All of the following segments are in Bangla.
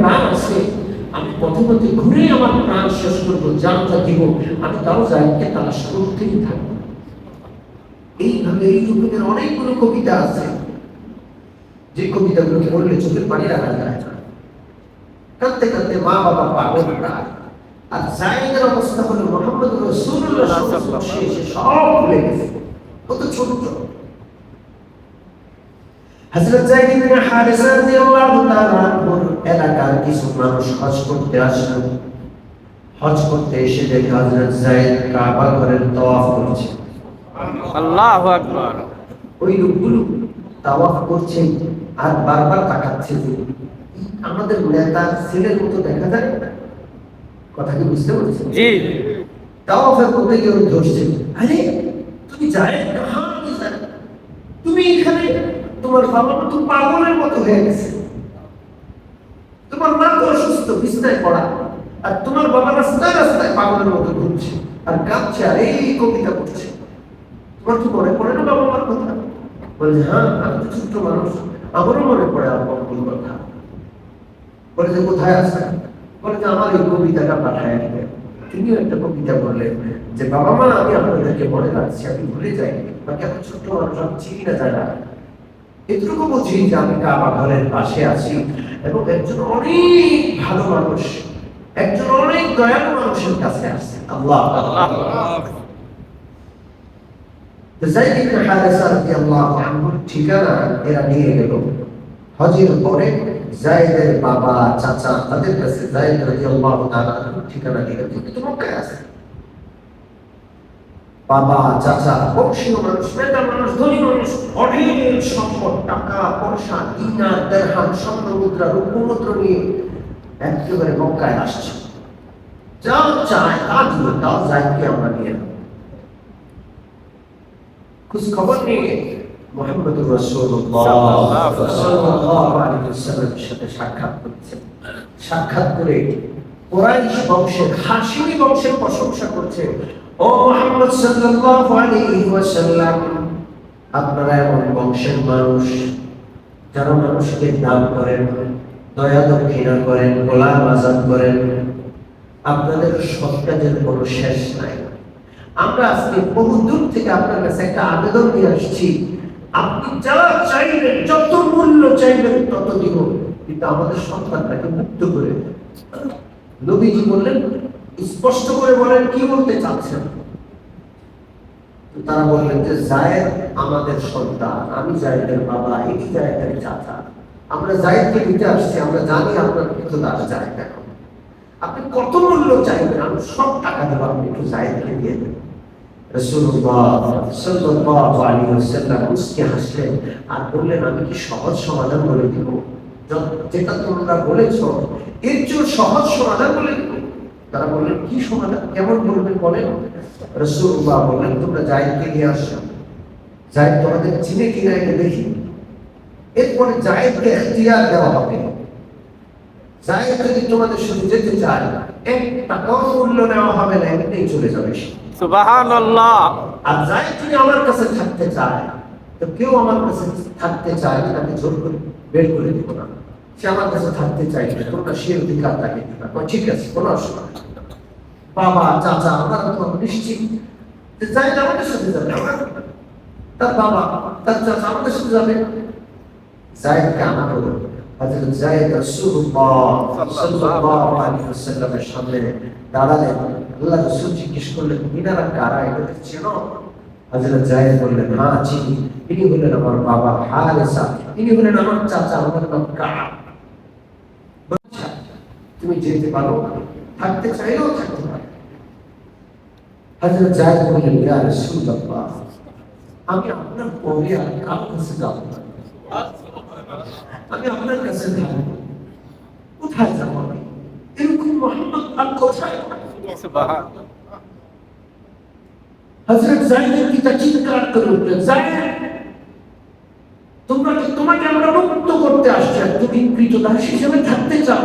প্রাণ আছে, আমি পথে পথে ঘুরে আমার প্রাণ শেষ করব জানটা দিব, আমি তাও জায়গাকে তালাশ করতেই থাকব। এইভাবে এই অনেকগুলো কবিতা আছে। যে কবিতাগুলোকে পড়লে চোখের পানি রাখা যায় কাঁদতে কাঁদতে মা বাবা পাগল আর অবস্থা হলো মোহাম্মদ রসুল্লাহ সব কত ছোট। হযরত যায়েদ ইবনে হারিসা রাদিয়াল্লাহু তাআলা এলাকার কিছু মানুষ হজ করতে আসলো। হজ করতে এসে দেখে হযরত যায়েদ কাবা ঘরের তওয়াফ করছে। আল্লাহু আকবার। ওই লোকগুলো তাওয়াফ করছে আর বারবার তাকাচ্ছে যে আমাদের নেতা ছেলের মতো দেখা যায়? কথা কি বুঝতে পারছেন? জি। তাওয়াফের করতে গিয়ে ধরছে আরে তুমি যায় কাহা তুমি যায় তুমি এখানে তোমার বাবা মা তো পাগলের মতো হয়ে গেছে। তোমার মা তো অসুস্থ, বিছনায় পড়া। আর তোমার বাবা রাস্তায় রাস্তায় পাগলের মতো ঘুরছে আর কাঁদছে আর এই কবিতা পড়ছে। তোমার কি মনে পড়ে না বাবা মার কথা? বলে হ্যাঁ আমি তো ছোট্ট মানুষ। আমারও মনে পড়ে আমার বাবার কথা। বলে যে, কোথায় আছে বলে যে, আমার এই কবিতাটা পাঠায় দিবে তিনিও একটা কবিতা বললেন যে, বাবা মা, আমি আপনাদেরকে মনে রাখছি আমি ভুলে যাই বাকি এত ছোট্ট মানুষ, আমি চিনি না যারা। এটুকু বুঝি যে আমি কাবা ঘরের পাশে আছি এবং একজন অনেক ভালো মানুষ, একজন অনেক দয়ালু মানুষের কাছে আসছে আল্লাহ। ঠিকানা এরা নিয়ে বাবা, চাচা তাদের কাছে ঠিকানা আছে। বাবা চাচা বংশীয় মানুষ নেতা মানুষ ধনী মানুষ অঢেল সম্পদ টাকা পয়সা দিনার দেড়হাম স্বর্ণ মুদ্রা রূপ মুদ্রা নিয়ে একেবারে মক্কায় আসছে। যা চায় তা দিল তাও আমরা নিয়ে নেব। খোঁজ খবর নিয়ে মোহাম্মদ রসুল্লাহ সাথে সাক্ষাৎ করছে। সাক্ষাৎ করে কুরাইশ বংশের হাশিমি বংশের প্রশংসা করছে। ও মোহাম্মদ সাল্লাল্লাহু আলাইহি ওয়াসাল্লাম, আপনারা এমন বংশের মানুষ, যারা মানুষকে দান করেন, দয়া দক্ষিণা করেন, গোলাম আজাদ করেন। আপনাদের সৎ কাজের কোনো শেষ নাই। আমরা আজকে বহু দূর থেকে আপনার কাছে একটা আবেদন নিয়ে আসছি। আপনি যা চাইবেন, যত মূল্য চাইবেন, তত দিব। কিন্তু আমাদের সন্তানটাকে মুক্ত করে। নবীজি বললেন স্পষ্ট করে বলেন, কি বলতে চাচ্ছেন? তারা বললেন যে, জায়েদ আমাদের সন্তান, আমি জায়েদের বাবা এই জায়েদের চাচা। আমরা জায়েদকে দিতে আসছি, আমরা জানি আপনার কিন্তু তারা জায়েদ এখন। আপনি কত মূল্য চাইবেন? আমি সব টাকা দেবো, আপনি একটু জায়েদকে দিয়ে দেবেন আর বললেন, আমি কি সহজ সমাধান বলে দিব? যেটা তোমরা বলেছ, এর চেয়ে সহজ সমাধান বলে দিব? তারা বললেন কি সমাধান কেমন বলবেন বলেন? রাসূলুল্লাহ বললেন তোমরা জায়েদকে নিয়ে আসো। জায়েদ তোমাদের চিনে কিনা এটা দেখি। এরপরে এখতিয়ার দেওয়া হবে। যদি তোমাদের সাথে যেতে চায় এক টাকাও মূল্য নেওয়া হবে না এমনিই চলে যাবে সুবহানাল্লাহ। আর যদি আমার কাছে থাকতে চায় তো কেউ আমার কাছে থাকতে চায় তাকে জোর করে বের করে দিব না। সে আমার কাছে থাকতে চাই তোমরা সে অধিকার তাকে ঠিক আছে কোনো অসুবিধা বাবা চাচা আমরা তো নিশ্চিত যে যাই আমাদের সাথে যাবে। তার বাবা তার চাচা আমাদের সাথে যাবে। জায়েদকে আনা হলো বললেন হ্যাঁ চিনি। আমার বাবা ইনি আমার চাচা আমার নাম আচ্ছা, তুমি যেতে পারো থাকতে চাইলেও থাকতে পারো হযরত জায়েদ বললেন ইয়া রাসূলুল্লাহ আমি আপনার পরে আর কার কাছে যাব না। আমি আপনার কাছে থাকব কোথায় যাব আমি? এরকম মোহাম্মদ আর কোথায়? সুবহান। হযরত জায়েদের পিতা চিৎকার করে উঠলেন জায়েদ তোমরা তোমাকে আমরা মুক্ত করতে আসছি? তুমি কৃতদাস হিসেবে থাকতে চাও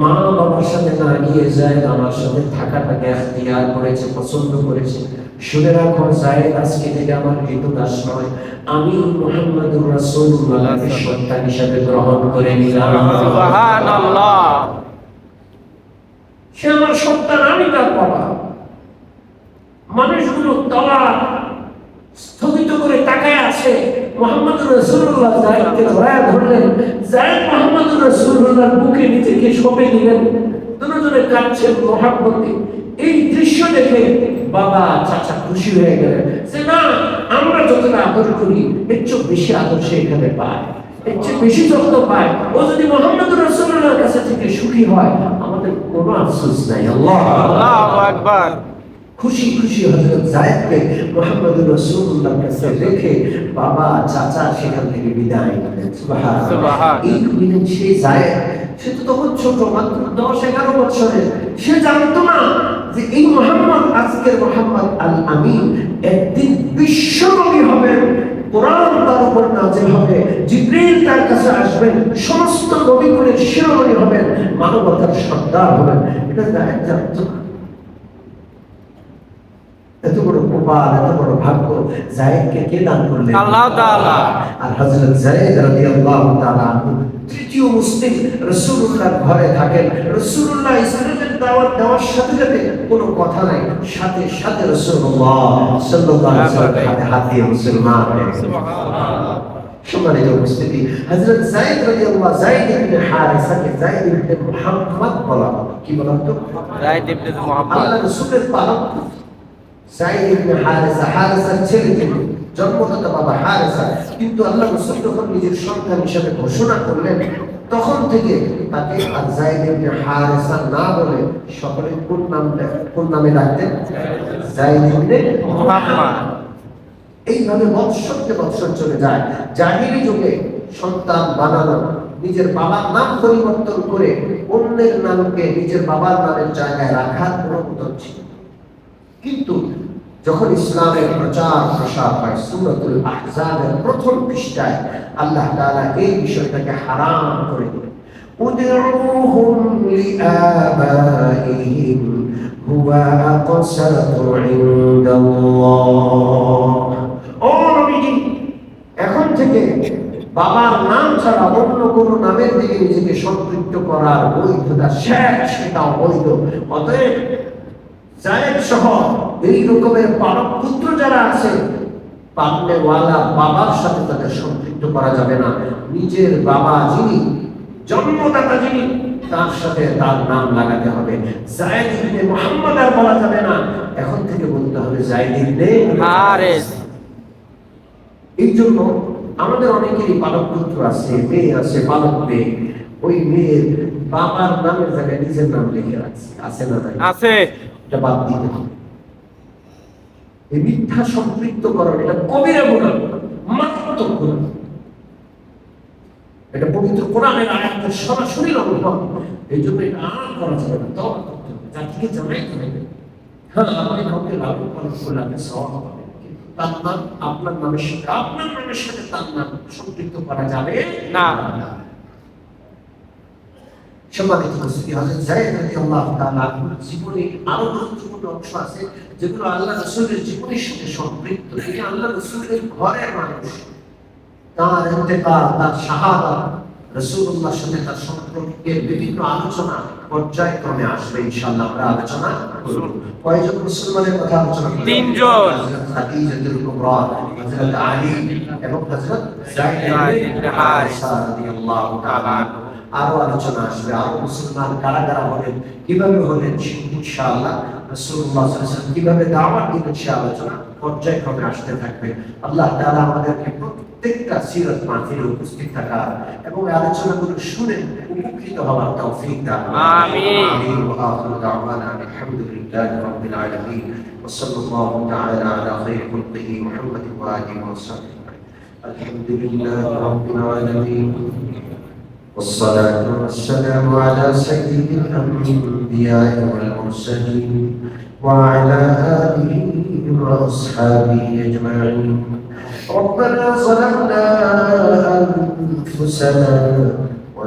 মা বাবার সাথে না গিয়ে যায় আমার সাথে থাকাটাকে এখতিয়ার করেছে পছন্দ করেছে। শুনে রাখো জায়েদ আজকে থেকে আমার দাস নয়। আমি মুহাম্মদুর রাসূলুল্লাহকে হিসাবে গ্রহণ করে নিলাম। সুবহানাল্লাহ। সে আমার সন্তান আমি তার বাবা। মানুষগুলো তলা স্থগিত করে তাকায় আছে। মোহাম্মদ রসুল্লাহ জায়দকে ধরায় ধরলেন। জায়দ মোহাম্মদ রসুল্লাহর বুকে নিজেকে সঁপে দিলেন। দুজনে কাঁদছেন মোহাম্মদে এই দৃশ্য দেখে বাবা, চাচা খুশি হয়ে গেলেন যে, না, আমরা যতটা আদর করি, এর চেয়ে বেশি আদর সে এখানে পায়। এর চেয়ে বেশি যত্ন পায়। ও যদি মোহাম্মদ রসুল্লাহর কাছে থেকে সুখী হয়, আমাদের কোনো আফসোস নাই। আল্লাহু আকবার। খুশি খুশি হজরত জায়েদকে মোহাম্মদ রসুল্লাহর কাছে রেখে বাবা চাচা সেখান থেকে বিদায় নিলেন। এই জায়েদ সে তো তখন ছোট মাত্র দশ এগারো বছরের। সে জানতো না যে এই মোহাম্মদ আজকের মোহাম্মদ আল আমিন একদিন বিশ্বনবী হবেন। কোরআন তার উপর নাজিল হবে জিব্রিল তার কাছে আসবেন সমস্ত নবীগুলোর শিরোমণি হবেন মানবতার সর্দার হবেন। এটা জায়েদ জানতো না। এত বড় কপাল এত বড় ভাগ্য জায়েদকে কে দান করলেন? আল্লাহ তাআলা। আর হযরত জায়েদ রাদিয়াল্লাহু তাআলা তৃতীয় মুসলিম রাসূলুল্লাহর ঘরে থাকেন। রাসূলুল্লাহ ইসলামের দাওয়াত দেওয়ার সাথে সাথে কোনো কথা নাই। সাথে সাথে রাসূলুল্লাহ সাল্লাল্লাহু আলাইহি ওয়াসাল্লাম হাতে হাত দিয়ে মুসলমান সুবহানাল্লাহ। সম্মানিত উপস্থিতি হযরত জায়েদ রাদিয়াল্লাহু জায়েদ ইবনে হারিসাকে জায়েদ ইবনে মুহাম্মদ বলা কি বলা হতো রাইট ইবনে মুহাম্মদ। আল্লাহ রসুলের পালক। নিজের সন্তান ঘোষণা করলেন, তখন থেকে তাকে না বলে সকলে কোন নাম এইভাবে বৎসরকে বৎসর চলে যায়। জাহিরি যুগে সন্তান বানানো, নিজের বাবার নাম পরিবর্তন করে অন্যের নামকে নিজের বাবার নামের জায়গায় রাখার অনুমোদন ছিল কিন্তু যখন ইসলামের প্রচার প্রসার হয়, সুরতুল আহজাবের প্রথম পৃষ্ঠায় আল্লাহ তাআলা এই বিষয়টাকে হারাম করে এখন থেকে বাবার নাম ছাড়া অন্য কোন নামের দিকে নিজেকে সম্পৃক্ত করার বৈধতা শেষ, সেটাও বৈধ। অতএব জায়েদ সহ এই রকমের পালক পুত্র যারা আছে পান্নেওয়ালা বাবার সাথে তাদের সম্পৃক্ত করা যাবে না। নিজের বাবা যিনি জন্মদাতা যিনি তার সাথে তার নাম লাগাতে হবে। জায়েদ ইবনে মুহাম্মদ আর বলা যাবে না। এখন থেকে বলতে হবে জায়েদ ইবনে হারিস। এই জন্য আমাদের অনেকেরই পালক পুত্র আছে মেয়ে আছে পালক মেয়ে। ওই মেয়ের বাবার নামের জায়গায় নিজের নাম লিখে রাখছে। আছে না আছে। এটা বাদ দিতে হবে। এই মিথ্যা সম্পৃক্ত করার এটা কবিরা গুণা মারাত্মক গুণা এটা পবিত্র কোরআনের আয়াতের সরাসরি লঙ্ঘন এই জন্য এটা আর করা যাবে না তবা করতে হবে জাতিকে জানাইতে হবে হ্যাঁ আপনি কাউকে লালন পালন সওয়াব পাবেন তার নাম আপনার নামের সাথে আপনার নামের সাথে তার নাম সম্পৃক্ত করা যাবে না। সম্মানিত উপস্থিতি হযরত যায়েদ রাদিয়াল্লাহু তাআলা জীবনে আরও গুরুত্বপূর্ণ অংশ আছে যেগুলো আল্লাহ রাসূলের জীবনের সাথে সম্পৃক্ত তিনি আল্লাহ রাসূলের ঘরের মানুষ তার ইন্তেকাল তার শাহাদাত রাসূলুল্লাহর সাথে তার সম্পর্কের বিভিন্ন আলোচনা পর্যায়ক্রমে আসবে ইনশাআল্লাহ আমরা আলোচনা করব কয়জন মুসলমানের কথা আলোচনা করব তিনজন। খাদিজাতুল কুবরা হযরত আলী এবং হযরত যায়েদ ইবনে হারিসা রাদিয়াল্লাহু তাআলা। আরো আলোচনা আসবে আরো মুসলমান কারা কারা হলেন কিভাবে হলেন ইনশাআল্লাহ রাসূলুল্লাহ সাল্লাল্লাহু আলাইহি ওয়াসাল্লাম কিভাবে দাওয়াত দিবেন সে আলোচনা পর্যায়ক্রমে আসতে থাকবে আল্লাহ তাআলা আমাদেরকে প্রত্যেকটা সিরাত মাহফিলে উপস্থিত থাকা এবং এই আলোচনাগুলো শুনে উপকৃত হওয়ার তৌফিক দান করুন। আমিন। آمين وآخر دعوانا أن الحمد لله رب العالمين وصلى الله تعالى على خير خلقه محمد وآله وصحبه الحمد لله رب العالمين والصلاة والسلام على سيد الأنبياء والمرسلين وعلى آله وأصحابه أجمعين. ربنا ظلمنا أنفسنا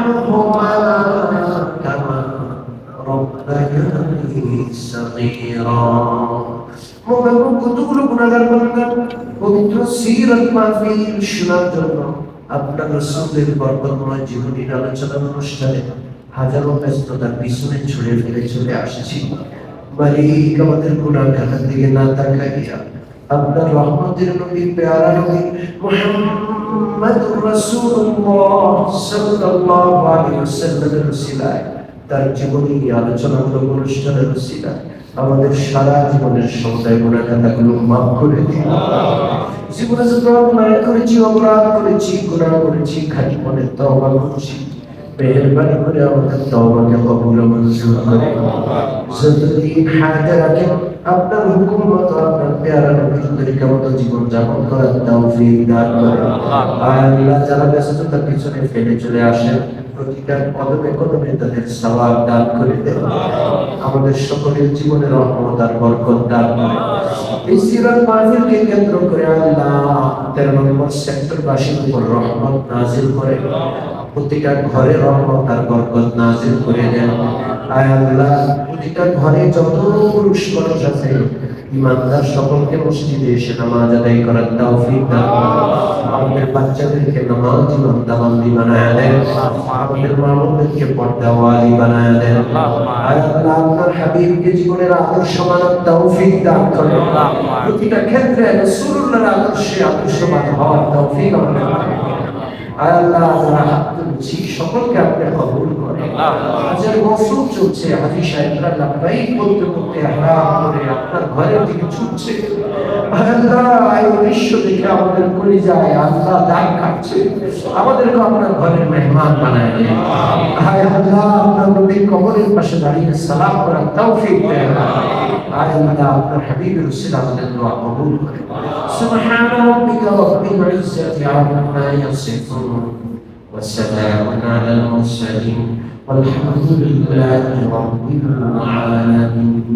رب ارحمهما كما ربياني صغيرا মোবাইল কতগুলো গুণাগার বান্দার পবিত্র সিরাত মাহফিল শোনার জন্য আপনার রসুলের বরকতময় জীবনীর আলোচনা অনুষ্ঠানে হাজারো ব্যস্ততার পিছনে ছুড়ে ফেলে চলে আসছি মালিক আমাদের গুণাগারের দিকে না তাকাইয়া আপনার রহমতের নবী পেয়ারা নবী মুহাম্মাদুর রাসূলুল্লাহ সাল্লাল্লাহু তার জীবনী আলোচনামূলক অনুষ্ঠানের উসিলায় আমাদের সারা জীবনের সমুদায় গুণাগাতাগুলো মাফ করে দিন। জীবনে যত অন্যায় করেছি, অপরাধ করেছি গুণা করেছি খালি মনে তওবা করছি মেহরবানি করে আমাদের তওবাকে কবুল মঞ্জুর করে যতদিন হায়াতে রাখেন আপনার হুকুম মতো আপনার পেয়ারা নবীর তরিকা মতো জীবন যাপন করার তৌফিক দান করে। আল্লাহ যারা ব্যস্ততার পিছনে ফেলে চলে আসেন, প্রতিটা কদমে কদমে তাদের সওয়াব দান করে দেন। আমাদের সকলের জীবনে রহমত আর বরকত দান করে। এই সিরাত মাহফিলকে কেন্দ্র করে আল্লাহ তেরো নম্বর সেক্টরবাসীর উপর রহমত নাজিল করে প্রতিটা ঘরে রহমত আর বরকত নাজিল করে দেন। আয় আল্লাহ, প্রতিটা ঘরে যত পুরুষ মানুষ আছে, ইমানদার সকলকে মসজিদে এসে নামাজ আদায় করার তৌফিক দান। আমাদের বাচ্চাদেরকে নামাজ ইমানদাবান্দি বানায় দেন। আমাদের মা বোনদেরকে পর্দাওয়ালি বানায় দেন। আল্লাহ, আপনার হাবিবকে জীবনের আদর্শ মানার তৌফিক দান করেন। প্রতিটা ক্ষেত্রে রাসূলুল্লাহর আদর্শে আদর্শবান হওয়ার তৌফিক আমাদের দান আল্লাহ যারা হাত তুলছি সকলকে আপনি কবুল করেন। হাজার বছর চলছে হাজি সাহেবরা বলতে করতে হারাম করে আপনার ঘরের দিকে ছুটছে। আল্লাহ এই দৃশ্য দেখে আমাদের করে যায় আল্লাহ দাগ কাটছে আমাদেরকে আপনার ঘরের মেহমান বানায় দেন আয় আল্লাহ আপনার নবীর কবরের পাশে দাঁড়িয়ে সালাম করার তৌফিক দেন আয় আল্লাহ আপনার হাবিবের উসিলা আমাদের দোয়া কবুল করে سبحان ربك رب العزة عما يصفون وسلام على المرسلين والحمد لله رب العالمين